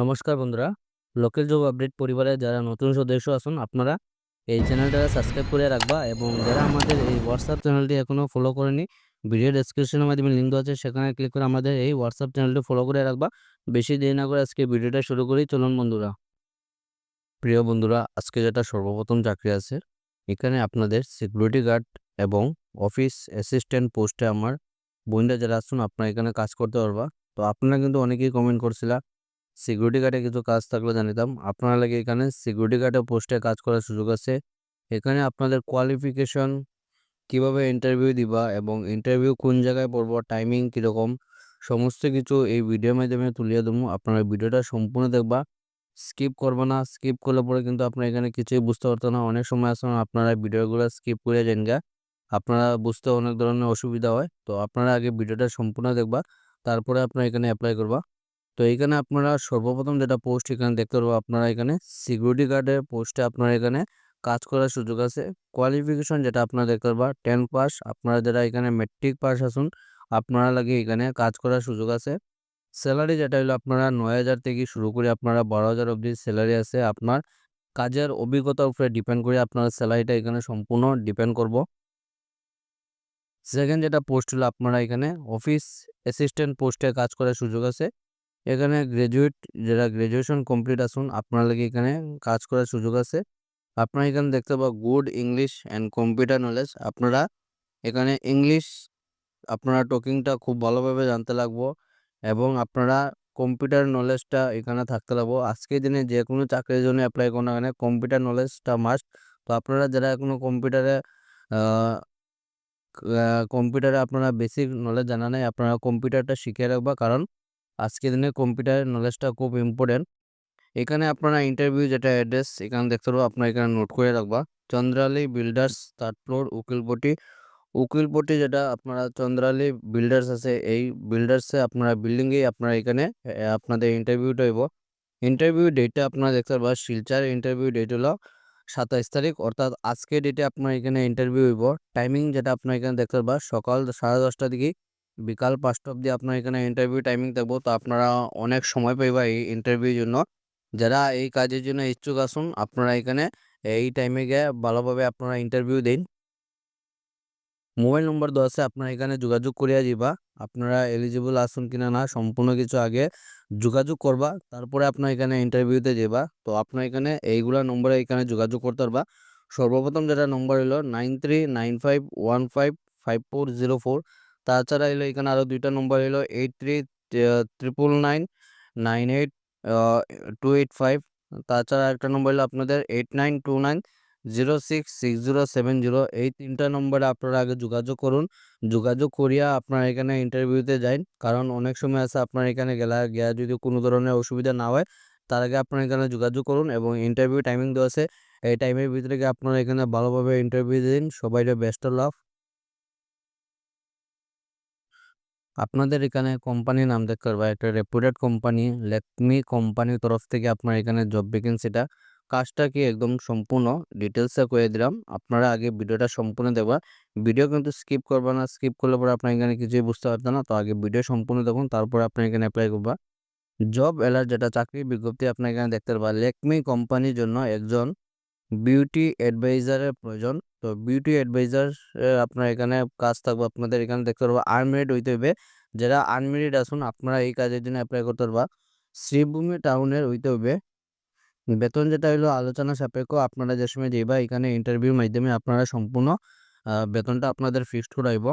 নমস্কার বন্ধুরা, local job update পরিবারে যারা নতুন সদস্য আসুন আপনারা এই চ্যানেলটা সাবস্ক্রাইব করে রাখবা এবং যারা আমাদের এই হোয়াটসঅ্যাপ চ্যানেলটি এখনও ফলো করেনি ভিডিও ডেসক্রিপশনের মাধ্যমে লিঙ্ক দেওয়া আছে, সেখানে ক্লিক করে আমাদের এই হোয়াটসঅ্যাপ চ্যানেলটি ফলো করে রাখবা। বেশি দেরি না করে আজকে ভিডিওটা শুরু করি, চলুন বন্ধুরা। প্রিয় বন্ধুরা, আজকে যেটা সর্বপ্রথম চাকরি আছে, এখানে আপনাদের সিকিউরিটি গার্ড এবং অফিস অ্যাসিস্ট্যান্ট পোস্টে আমার বোনরা যারা আসুন আপনারা এখানে কাজ করতে পারবা। তো আপনারা কিন্তু অনেকেই কমেন্ট করছিলা সিকিউরিটি গার্ডে কিছু কাজ থাকলে জানিতাম। আপনারা লাগে এখানে সিকিউরিটি গার্ডের পোস্টে কাজ করার সুযোগ আছে। এখানে আপনাদের কোয়ালিফিকেশন কীভাবে ইন্টারভিউ দিবা এবং ইন্টারভিউ কোন জায়গায় পড়ব টাইমিং কীরকম, সমস্ত কিছু এই ভিডিওর মাধ্যমে তুলিয়ে দেবো আপনারা ভিডিওটা সম্পূর্ণ দেখবা। স্কিপ করবে না স্কিপ করলে পরে কিন্তু আপনারা এখানে কিছুই বুঝতে পারতো না। অনেক সময় আছে আপনারা ভিডিওগুলো স্কিপ করে যান গা। আপনারা বুঝতে অনেক ধরনের অসুবিধা হয়। তো আপনারা আগে ভিডিওটা সম্পূর্ণ দেখবা। তারপরে আপনারা এখানে অ্যাপ্লাই করবা। তো এখানে আপনারা সর্বপ্রথম যেটা পোস্ট এখানে দেখতে পারব আপনারা এখানে সিকিউরিটি গার্ডের পোস্টে আপনারা এখানে কাজ করার সুযোগ আছে। কোয়ালিফিকেশন যেটা আপনারা দেখতে পারবা টেন পাস আপনারা যারা এখানে মেট্রিক পাস আসুন আপনারা লাগে এখানে কাজ করার সুযোগ আছে। স্যালারি যেটা হলো আপনারা নয় হাজার থেকে শুরু করে আপনারা বারো হাজার অবধি স্যালারি আছে। আপনার কাজের অভিজ্ঞতার উপরে ডিপেন্ড করে আপনার স্যালারিটা এখানে সম্পূর্ণ ডিপেন্ড করব। সেকেন্ড যেটা পোস্ট হলো আপনারা এখানে অফিস অ্যাসিস্ট্যান্ট পোস্টে কাজ করার সুযোগ আছে। এখানে গ্রাজুয়েট যারা গ্রাজুয়েশন কমপ্লিট আসুন, আপনার লাগে এখানে কাজ করার সুযোগ আছে। আপনারা এখানে দেখতে পাবো good English and computer knowledge আপনারা এখানে ইংলিশ আপনারা টকিংটা খুব ভালোভাবে জানতে লাগবো এবং আপনারা কম্পিউটার নলেজটা এখানে থাকতে লাগবো। আজকের দিনে যে কোনো চাকরির জন্য অ্যাপ্লাই করুন এখানে কম্পিউটার নলেজটা মাস্ট তো আপনারা যারা এখনও কম্পিউটারে কম্পিউটারে আপনারা বেসিক নলেজ জানা নেই, আপনারা কম্পিউটারটা শিখে রাখবা। কারণ আজকের দিনে কম্পিউটারের নলেজটা খুব ইম্পর্টেন্ট এখানে আপনারা ইন্টারভিউ যেটা অ্যাড্রেস এখানে দেখতে পারব, আপনারা এখানে নোট করে রাখবা। Chandrali builders third floor Ukilpatti Ukilpatti যেটা, আপনারা চন্দ্রালী বিল্ডার্স আছে, এই বিল্ডার্সে আপনারা বিল্ডিংয়েই আপনারা এখানে আপনাদের ইন্টারভিউটা হইব। ইন্টারভিউ ডেটটা আপনারা দেখতে পারবা, শিলচার ইন্টারভিউ ডেট হলো সাতাইশ তারিখ, অর্থাৎ আজকে ডেটে আপনার এখানে ইন্টারভিউ হইব। টাইমিং যেটা, আপনার এখানে দেখতে পারবা, সকাল সাড়ে দশটা দিকে। বিকাল পাঁচটা অবধি আপনার এখানে ইন্টারভিউ টাইমিং থাকব। তো আপনারা অনেক সময় পাইবা এই ইন্টারভিউর জন্য। যারা এই কাজের জন্য ইচ্ছুক আসুন, আপনারা এখানে এই টাইমে গিয়ে ভালোভাবে আপনারা ইন্টারভিউ দিন। মোবাইল নম্বর দেওয়া আছে, আপনারা এখানে যোগাযোগ করিয়া যাবা আপনারা এলিজিবল আসুন কিনা না, সম্পূর্ণ কিছু আগে যোগাযোগ করবা। তারপরে আপনার এখানে ইন্টারভিউতে যাবা তো আপনার এখানে এইগুলা নম্বরে এখানে যোগাযোগ করতে পারবা। সর্বপ্রথম যেটা নম্বর হলো nine three nine five one five five four zero four. তাছাড়া এলো এখানে আরও দুইটা নম্বর এলো eight three triple nine nine eight two eight five তাছাড়া একটা নম্বর হলো আপনাদের eight nine two nine zero six six zero seven zero এই তিনটা নম্বরে আপনারা আগে যোগাযোগ করুন। যোগাযোগ করিয়া আপনারা এখানে ইন্টারভিউতে যান কারণ অনেক সময় আছে আপনার এখানে গেলা, গিয়া যদি কোনো ধরনের অসুবিধা না হয়, তার আগে আপনারা এখানে যোগাযোগ করুন এবং ইন্টারভিউ টাইমিং দেওয়া আছে। এই টাইমের ভিতরে আপনারা এখানে ভালোভাবে ইন্টারভিউ দিন। সবাইকে বেস্ট লাভ আপনাদের এখানে কোম্পানির নাম দেখতে পারবা, একটা রেপুটেড কোম্পানি লেকমি কোম্পানির তরফ থেকে আপনার এখানে জব ভ্যাকেন্সিটা কাজটা কি একদম সম্পূর্ণ ডিটেলসে করে দিলাম, আপনারা আগে ভিডিওটা সম্পূর্ণ দেখবা। ভিডিও কিন্তু স্কিপ করবা না স্কিপ করলে পরে আপনার এখানে কিছুই বুঝতে পারতেন না। তো আগে ভিডিও সম্পূর্ণ দেখুন, তারপরে আপনার এখানে অ্যাপ্লাই করবা। জব এলার যেটা চাকরির বিজ্ঞপ্তি আপনার এখানে দেখতে পারবা। লেকমি কোম্পানির জন্য একজন বিউটি অ্যাডভাইজারের প্রয়োজন। তো বিউটি অ্যাডভাইজার আপনার এখানে কাজ থাকবে, আপনাদের এখানে দেখতে পারব আনমেরিড হইতে হবে যারা আনমেরিড আসুন আপনারা এই কাজের জন্য অ্যাপ্লাই করতে পারবা। শ্রীভূমি টাউনের হইতে হবে বেতন যেটা হলো আলোচনা সাপেক্ষ, আপনারা যে সময় যাইবা, এখানে ইন্টারভিউর মাধ্যমে আপনারা সম্পূর্ণ বেতনটা আপনাদের ফিক্সড করাইব।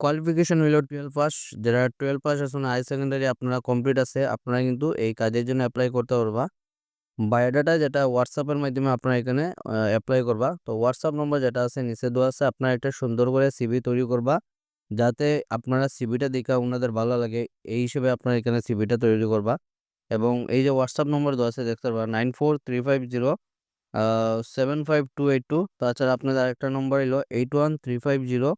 কোয়ালিফিকেশন হইল টুয়েলভ পাস যারা টুয়েলভ পাস আসুন হাই সেকেন্ডারি আপনারা কমপ্লিট আছে, আপনারা কিন্তু এই কাজের জন্য অ্যাপ্লাই করতে পারবা। বায়োডাটা যেটা হোয়াটসঅ্যাপের মাধ্যমে আপনারা এখানে অ্যাপ্লাই করবা। তো হোয়াটসঅ্যাপ নম্বর যেটা আছে, নিচে দেওয়া আছে, আপনারা একটা সুন্দর করে সিভি তৈরি করবা। যাতে আপনারা সিভিটা দেখা ওনাদের ভালো লাগে, এই হিসেবে আপনারা এখানে সিভিটা তৈরি করবা। এবং এই যে হোয়াটসঅ্যাপ নম্বর দেওয়া আছে, দেখতে পারবা nine four three five zero seven five two eight two তাছাড়া আপনাদের আরেকটা নম্বর এলো eight one three five zero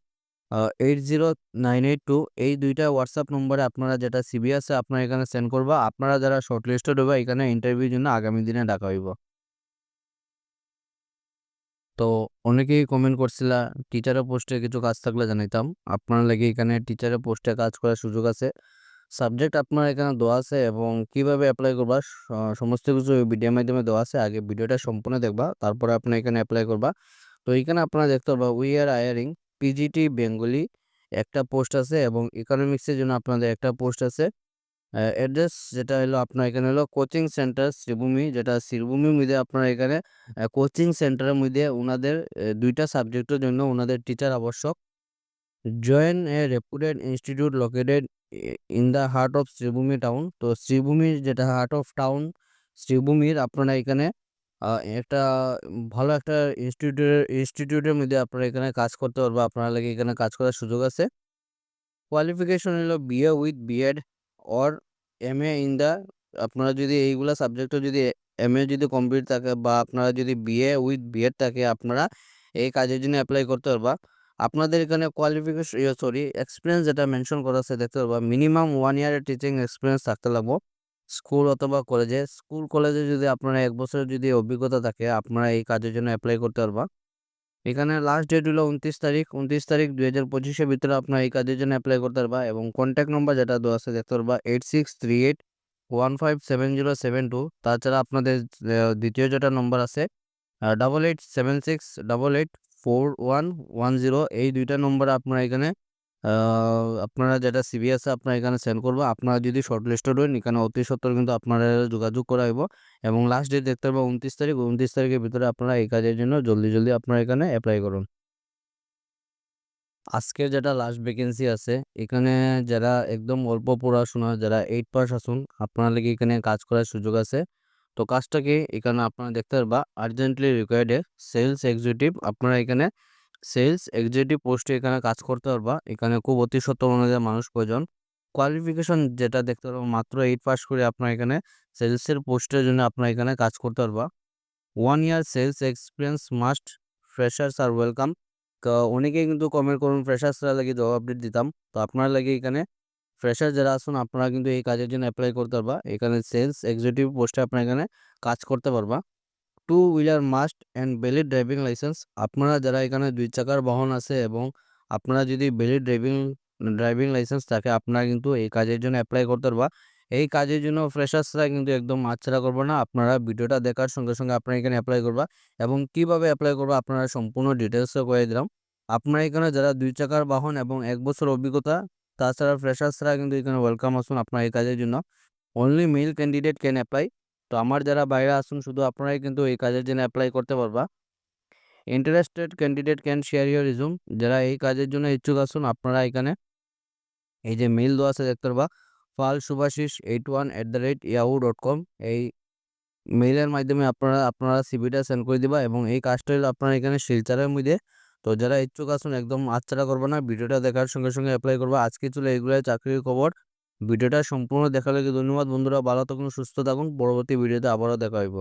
eight zero nine eight two এই দুইটা হোয়াটসঅ্যাপ নম্বরে আপনারা যেটা সিবি আছে আপনারা এখানে সেন্ড করবা আপনারা যারা শর্টলিস্টেড হবে এখানে ইন্টারভিউর জন্য আগামী দিনে ডাকা হইব তো অনেকেই কমেন্ট করছিলা টিচারের পোস্টে কিছু কাজ থাকলে জানাইতাম আপনার লাগে এখানে টিচারের পোস্টে কাজ করার সুযোগ আছে সাবজেক্ট আপনার এখানে দেওয়া আছে এবং কীভাবে অ্যাপ্লাই করবা সমস্ত কিছু ভিডিওর মাধ্যমে দেওয়া আছে। আগে ভিডিওটা সম্পূর্ণ দেখবা। তারপরে আপনি এখানে অ্যাপ্লাই করবা। তো এখানে আপনারা দেখতে পারবা we are hiring PGT Bengali একটা পোস্ট আছে এবং ইকোনমিক্সের জন্য আপনাদের একটা পোস্ট আছে। অ্যাড্রেস যেটা হলো আপনার এখানে হলো কোচিং সেন্টার শ্রীভূমি, যেটা শ্রীভূমির মধ্যে আপনার এখানে কোচিং সেন্টারের মধ্যে ওনাদের দুইটা সাবজেক্টের জন্য ওনাদের টিচার আবশ্যক। Join a reputed institute located in the heart of Sribhumi town. তো শ্রীভূমির যেটা হার্ট অফ টাউন শ্রীভূমির আপনারা এখানে একটা ভালো একটা ইনস্টিটিউটের ইনস্টিটিউটের মধ্যে আপনারা এখানে কাজ করতে পারবা। আপনার লাগে এখানে কাজ করার সুযোগ আছে। কোয়ালিফিকেশন হলো BA with BEd or M A in the আপনারা যদি এইগুলা সাবজেক্টে যদি এম এ যদি কমপ্লিট থাকে বা আপনারা যদি বিএ উইথ বিএড থাকে, আপনারা এই কাজের জন্য অ্যাপ্লাই করতে পারবা। আপনাদের এখানে কোয়ালিফিকেশন সরি এক্সপিরিয়েন্স যেটা মেনশন করা আছে, দেখতে পারবা। মিনিমাম ওয়ান ইয়ারের টিচিং এক্সপিরিয়েন্স থাকতে লাগবো। স্কুল অথবা কলেজে। স্কুল, কলেজে যদি আপনার এক বছরের যদি অভিজ্ঞতা থাকে, আপনারা এই কাজের জন্য অ্যাপ্লাই করতে পারবা। এখানে লাস্ট ডেট হলো ২৯ তারিখ ২৯ তারিখ ২০২৫ এর ভিতরে আপনার এই কাজের জন্য অ্যাপ্লাই করতে পারবা এবং কনট্যাক্ট নম্বর যেটা দেওয়া আছে দেখতে পারবা 8638157072 তাছাড়া আপনাদের দ্বিতীয় যেটা নম্বর আছে double eight seven six double eight four one one zero এই ২ টা নম্বরে আপনারা এখানে আপনারা যেটা সিভি আছে আপনারা এখানে সেন্ড করব আপনারা যদি শর্টলিস্টেড হন এখানে অতি সত্বর কিন্তু আপনারা যোগাযোগ করা হইব এবং লাস্ট ডেট দেখতে পারবা ২৯ তারিখ ২৯ তারিখের ভিতরে আপনারা এই কাজের জন্য জলদি, জলদি আপনারা এখানে অ্যাপ্লাই করুন। আজকের যেটা লাস্ট ভ্যাকেন্সি আছে এখানে যারা একদম অল্প পড়াশোনা যারা এইট পাস আসুন আপনারা লাগি এখানে কাজ করার সুযোগ আছে। তো কাজটা কি? এখানে আপনারা দেখতে পারবা আর্জেন্টলি রিকোয়ার্ড সেলস এক্সিকিউটিভ আপনারা এখানে সেলস, এক্সিকিউটিভ পোস্টে এখানে কাজ করতে পারবা। এখানে খুব অতি সত্বর অনুযায়ী মানুষ প্রয়োজন। কোয়ালিফিকেশন যেটা দেখতে পারবা, মাত্র এইট পাস করে আপনার এখানে সেলসের পোস্টের জন্য আপনার এখানে কাজ করতে পারবা। One year sales experience must freshers are welcome. অনেকেই কিন্তু কমেন্ট করুন ফ্রেশার্সরা লাগি জব আপডেট দিতাম। তো আপনার লাগে এখানে ফ্রেশার যারা আসুন আপনারা কিন্তু এই কাজের জন্য অ্যাপ্লাই করতে পারবা। এখানে সেলস এক্সিকিউটিভ পোস্টে আপনারা এখানে কাজ করতে পারবা। 2 wheeler must and valid driving licence আপনারা যারা এখানে দুই চাকার বাহন আছে এবং আপনারা যদি ভ্যালিড ড্রাইভিং ড্রাইভিং লাইসেন্স থাকে আপনারা কিন্তু এই কাজের জন্য অ্যাপ্লাই করতে পারবা। এই কাজের জন্য ফ্রেশার্সরা কিন্তু একদম হাতছাড়া করবা না। আপনারা ভিডিওটা দেখার সঙ্গে, সঙ্গে আপনারা এখানে অ্যাপ্লাই করবা এবং কীভাবে অ্যাপ্লাই করবা আপনারা সম্পূর্ণ ডিটেলসও করে দিলাম। আপনারা এখানে যারা দুই চাকার বাহন এবং এক বছর অভিজ্ঞতা তাছাড়া ফ্রেশার্সরা কিন্তু এখানে ওয়েলকাম আসুন আপনারা এই কাজের জন্য। Only male candidate can apply. তো আমার যারা বাইরে আসুন শুধু আপনারাই কিন্তু এই কাজের জন্য অ্যাপ্লাই করতে পারবা। Interested candidate can share your resume যারা এই কাজের জন্য ইচ্ছুক আসুন আপনারা এখানে এই যে মেইল দেওয়া আছে দেখতে পারবা falsubhashish81@yahoo.com এই মেইলের মাধ্যমে আপনারা আপনারা সিভিটা সেন্ড করে দিবা এবং এই কাজটা হলো আপনারা এখানে শিলচারের মধ্যে। তো যারা ইচ্ছুক আসুন একদম হাতছাড়া করবা না। ভিডিওটা দেখার সঙ্গে, সঙ্গে অ্যাপ্লাই করবা। আজকে ছিল এগুলাই চাকরির খবর। ভিডিওটা সম্পূর্ণ দেখার লাগে ধন্যবাদ বন্ধুরা। ভালো থাকুন, সুস্থ থাকুন। পরবর্তী ভিডিওতে আবারও দেখা হইব।